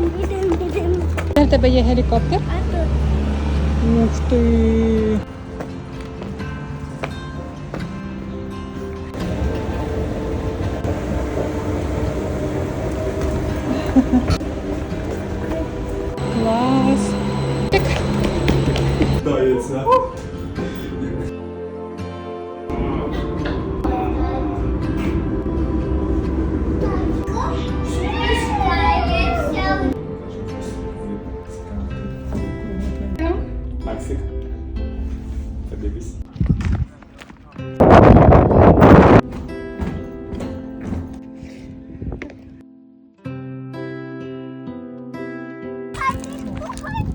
Ідем, ідем, ідем. Де в тебе є гелікоптер? А тут. Ух ти! Клас! Так,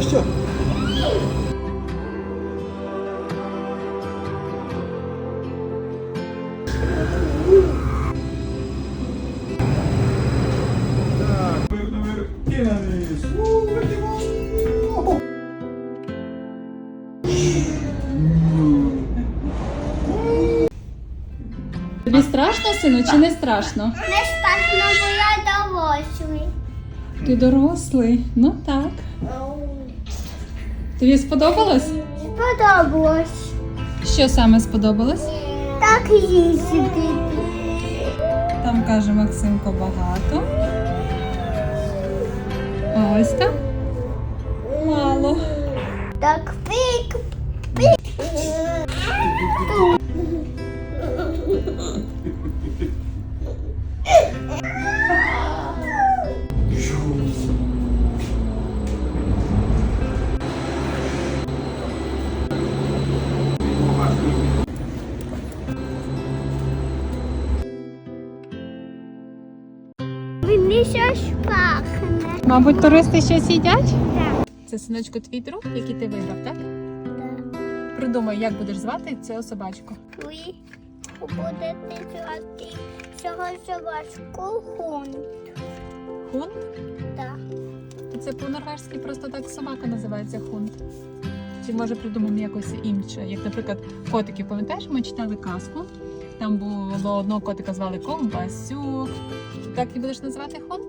Що, що. Тобі страшно, сину, чи не страшно? Не страшно, бо я дорослий. Ти дорослий. Ну так. Тобі сподобалось? Сподобалось. Що саме сподобалось? Так їздити. Там каже Максимко багато. А ось там мало. Так пик, пик. Мені щось пахне. Мабуть, туристи щось їдять? Так. Це синочку твій друг, який ти виграв, так? Так. Придумай, як будеш звати цього собачку. Ви будете звати цього собачку хунт. Хунт? Так. Це по-норвежськи просто так собака називається хунт. Чи може придумаємо якось інше? Як, наприклад, котики, пам'ятаєш, ми читали казку. Там було одного котика звали Ковбасюк. Так і будеш називати хунт?